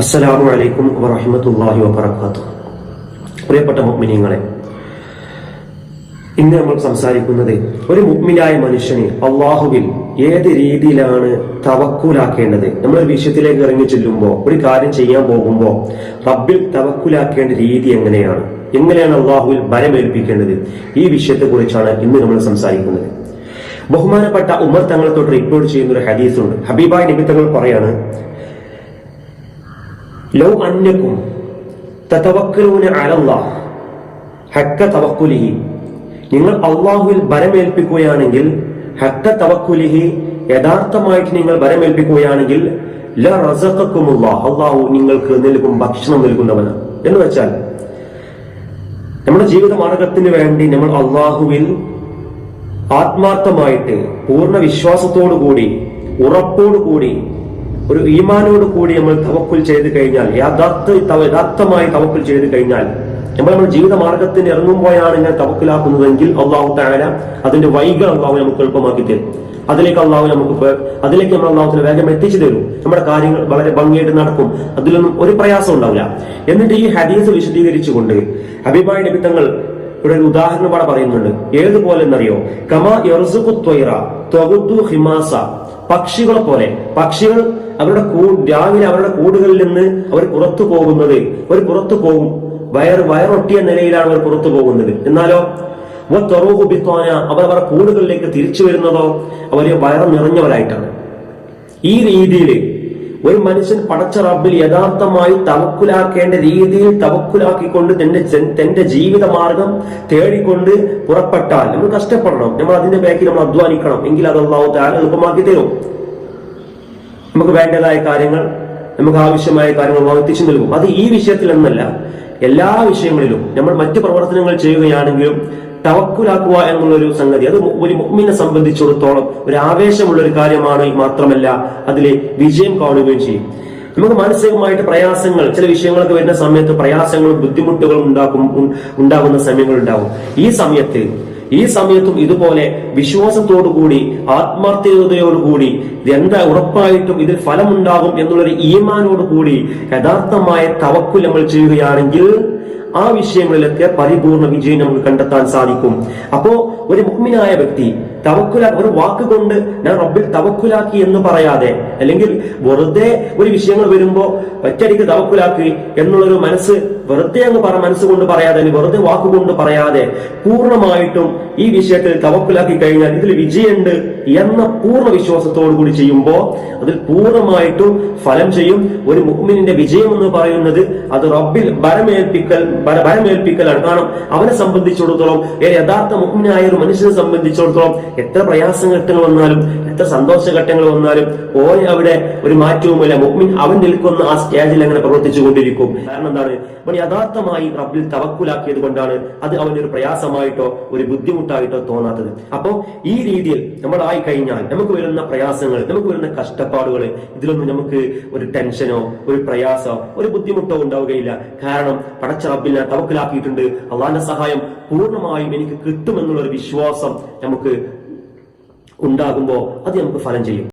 അസ്സലാമു അലൈക്കും വറഹമത്തല്ലാഹി വബർക്കാത്തു പ്രിയപ്പെട്ട മുഗ്മിനിയങ്ങളെ ഇന്ന് നമ്മൾ സംസാരിക്കുന്നത് ഒരു മുഗ്മിനായ മനുഷ്യന് അള്ളാഹുവിൽ ഏത് രീതിയിലാണ് തവക്കൂലാക്കേണ്ടത്? നമ്മൾ ഒരു വിഷയത്തിലേക്ക് ഇറങ്ങി ചെല്ലുമ്പോൾ ഒരു കാര്യം ചെയ്യാൻ പോകുമ്പോൾ റബ്ബിൽ തവക്കുലാക്കേണ്ട രീതി എങ്ങനെയാണ്? എങ്ങനെയാണ് അള്ളാഹുവിൽ ഭരമേൽപ്പിക്കേണ്ടത് ഈ വിഷയത്തെ കുറിച്ചാണ് ഇന്ന് നമ്മൾ സംസാരിക്കുന്നത്. ബഹുമാനപ്പെട്ട ഉമർ തങ്ങളെ തൊട്ട് റിപ്പോർട്ട് ചെയ്യുന്ന ഒരു ഹദീസുണ്ട്. ഹബീബായ് നിമിത്തങ്ങൾ തങ്ങൾ പറയാണ് ലൗ അന്നക്കും തതവക്കലൂന അലല്ലാഹ് ഹക്ക തവക്കുലിഹി. നിങ്ങൾ അള്ളാഹുവിൽ ബലമേൽപ്പിക്കുകയാണെങ്കിൽ ഹക്ക തവക്കുലിഹി യഥാർത്ഥമായിട്ട് നിങ്ങൾ ബലമേൽപ്പിക്കുകയാണെങ്കിൽ ല റസഖക്കുമുല്ലാഹ് അള്ളാഹു നിങ്ങൾക്ക് നൽകും ഭക്ഷണം നൽകുന്നവന്. എന്ന് വെച്ചാൽ നമ്മുടെ ജീവിത മാർഗത്തിന് വേണ്ടി നമ്മൾ അള്ളാഹുവിൽ ആത്മാർത്ഥമായിട്ട് പൂർണ വിശ്വാസത്തോടു കൂടി ഉറപ്പോടു കൂടി ഒരു ഈമാനോട് കൂടി നമ്മൾ തവക്കുൽ ചെയ്ത് കഴിഞ്ഞാൽ യഥാർത്ഥമായി തവക്കുൽ ചെയ്ത് കഴിഞ്ഞാൽ നമ്മൾ നമ്മുടെ ജീവിത മാർഗത്തിന് ഇറങ്ങുമ്പോഴാണ് ഇങ്ങനെ തവക്കിലാക്കുന്നതെങ്കിൽ അള്ളാഹു താര അതിന്റെ വൈകൾ അള്ളാഹു നമുക്ക് എളുപ്പമാക്കി തരും. അതിലേക്ക് അള്ളാഹു നമുക്ക് അതിലേക്ക് നമ്മൾ അള്ളാഹുത്തിന് വേഗം എത്തിച്ചു തരും. നമ്മുടെ കാര്യങ്ങൾ വളരെ ഭംഗിയായിട്ട് നടക്കും. അതിലൊന്നും ഒരു പ്രയാസം ഉണ്ടാവില്ല. എന്നിട്ട് ഈ ഹദീസ് വിശദീകരിച്ചുകൊണ്ട് അഭിപ്രായ നിമിത്തങ്ങൾ തങ്ങൾ ഇവിടെ ഒരു ഉദാഹരണം ഇവിടെ പറയുന്നുണ്ട്. ഏതുപോലെ എന്നറിയോ? കമാ ത്വയ്റ ത്വഗുദ്ദു ഹിമാസ. പക്ഷികളെ പോലെ. പക്ഷികൾ അവരുടെ കൂ രാവിലെ അവരുടെ കൂടുകളിൽ നിന്ന് അവർ പുറത്തു പോകുന്നത് അവർ പുറത്തു പോകും. വയർ വയറൊട്ടിയ നിലയിലാണ് അവർ പുറത്തു പോകുന്നത്. എന്നാലോ? ബിത്വാന അവർ അവരുടെ കൂടുകളിലേക്ക് തിരിച്ചു വരുന്നതോ അവർ വയറ് നിറഞ്ഞവരായിട്ടാണ്. ഈ രീതിയിൽ ഒരു മനുഷ്യൻ പടച്ച റബ്ബിൽ യഥാർത്ഥമായി തവക്കുലാക്കേണ്ട രീതിയിൽ തവക്കുലാക്കിക്കൊണ്ട് തന്റെ തന്റെ ജീവിത മാർഗം തേടിക്കൊണ്ട് പുറപ്പെട്ടാൽ നമ്മൾ കഷ്ടപ്പെടണം. നമ്മൾ അതിന്റെ ബാക്കിൽ നമ്മൾ അധ്വാനിക്കണം. എങ്കിൽ അത് അള്ളാഹു താൻ എളുപ്പമാക്കി തരും. നമുക്ക് വേണ്ടതായ കാര്യങ്ങൾ നമുക്ക് ആവശ്യമായ കാര്യങ്ങൾ അള്ളാഹു എത്തിച്ചു നൽകും. അത് ഈ വിഷയത്തിൽ എന്നല്ല എല്ലാ വിഷയങ്ങളിലും നമ്മൾ മറ്റു പ്രവർത്തനങ്ങൾ ചെയ്യുകയാണെങ്കിലും തവക്കുലാക്കുക എന്നുള്ള ഒരു സംഗതി. അത് ഒരു മുഅ്മിനെ സംബന്ധിച്ചിടത്തോളം ഒരു ആവേശമുള്ള ഒരു കാര്യമാണ് മാത്രമല്ല അതിൽ വിജയം കാണുകയും ചെയ്യും. നമുക്ക് മാനസികമായിട്ട് പ്രയാസങ്ങൾ ചില വിഷയങ്ങളൊക്കെ വരുന്ന സമയത്ത് പ്രയാസങ്ങളും ബുദ്ധിമുട്ടുകളും ഉണ്ടാക്കും ഉണ്ടാകുന്ന സമയങ്ങൾ ഉണ്ടാകും ഈ സമയത്ത് ഈ സമയത്തും ഇതുപോലെ വിശ്വാസത്തോടുകൂടി ആത്മാർത്ഥതയോടുകൂടി എന്താ ഉറപ്പായിട്ടും ഇതിൽ ഫലമുണ്ടാകും എന്നുള്ളൊരു ഈമാനോടുകൂടി യഥാർത്ഥമായ തവക്കുൽ നമ്മൾ ചെയ്യുകയാണെങ്കിൽ ആ വിഷയങ്ങളിലൊക്കെ പരിപൂർണ വിജയം നമുക്ക് കണ്ടെത്താൻ സാധിക്കും. അപ്പോ ഒരു മുഗ്മിനായ വ്യക്തി തവക്കുല ഒരു വാക്ക് കൊണ്ട് ഞാൻ റബ്ബിൽ തവക്കുലാക്കി എന്ന് പറയാതെ അല്ലെങ്കിൽ വെറുതെ ഒരു വിഷയങ്ങൾ വരുമ്പോ ഒറ്റയടിക്ക് തവക്കുലാക്കി എന്നുള്ളൊരു മനസ്സ് വെറുതെ അങ്ങ് പറ മനസ്സുകൊണ്ട് പറയാതെ അല്ലെങ്കിൽ വെറുതെ വാക്കുകൊണ്ട് പറയാതെ പൂർണമായിട്ടും ഈ വിഷയത്തിൽ തവക്കുലാക്കി കഴിഞ്ഞാൽ ഇതിൽ വിജയമുണ്ട് എന്ന പൂർണ വിശ്വാസത്തോടു കൂടി ചെയ്യുമ്പോൾ അതിൽ പൂർണമായിട്ടും ഫലം ചെയ്യും. ഒരു മുഹ്മിനിന്റെ വിജയം എന്ന് പറയുന്നത് അത് റബ്ബിൽ ഭരമേൽപ്പിക്കൽ ഭരമേൽപ്പിക്കലാണ്. കാരണം അവനെ സംബന്ധിച്ചിടത്തോളം യഥാർത്ഥ മുഹ്മിനായ ഒരു മനുഷ്യനെ സംബന്ധിച്ചിടത്തോളം എത്ര പ്രയാസഘട്ടങ്ങൾ വന്നാലും എത്ര സന്തോഷ ഘട്ടങ്ങൾ വന്നാലും ഓനെ അവിടെ ഒരു മാറ്റവുമില്ല മുഹ്മിൻ അവൻ നിൽക്കുന്ന ആ സ്റ്റേജിൽ അങ്ങനെ പ്രവർത്തിച്ചു കൊണ്ടിരിക്കും. കാരണം എന്താണ്? അവൻ യഥാർത്ഥമായി റബ്ബിൽ തവക്കുലാക്കിയത് കൊണ്ടാണ് അത് അവനൊരു പ്രയാസമായിട്ടോ ഒരു ബുദ്ധിമുട്ടായിട്ടോ തോന്നാത്തത്. അപ്പോ ഈ രീതിയിൽ നമ്മൾ ആയി കഴിഞ്ഞാൽ നമുക്ക് വരുന്ന പ്രയാസങ്ങൾ നമുക്ക് വരുന്ന കഷ്ടപ്പാടുകൾ ഇതിലൊന്നും നമുക്ക് ഒരു ടെൻഷനോ ഒരു പ്രയാസോ ഒരു ബുദ്ധിമുട്ടോ ഉണ്ടാവുകയില്ല. കാരണം പടച്ച റബ്ബിൽ ഞാൻ തവക്കിലാക്കിയിട്ടുണ്ട്. അള്ളാന്റെ സഹായം പൂർണമായും എനിക്ക് കിട്ടുമെന്നുള്ള ഒരു വിശ്വാസം നമുക്ക് ഉണ്ടാകുമ്പോൾ അത് നമുക്ക് ഫലം ചെയ്യും.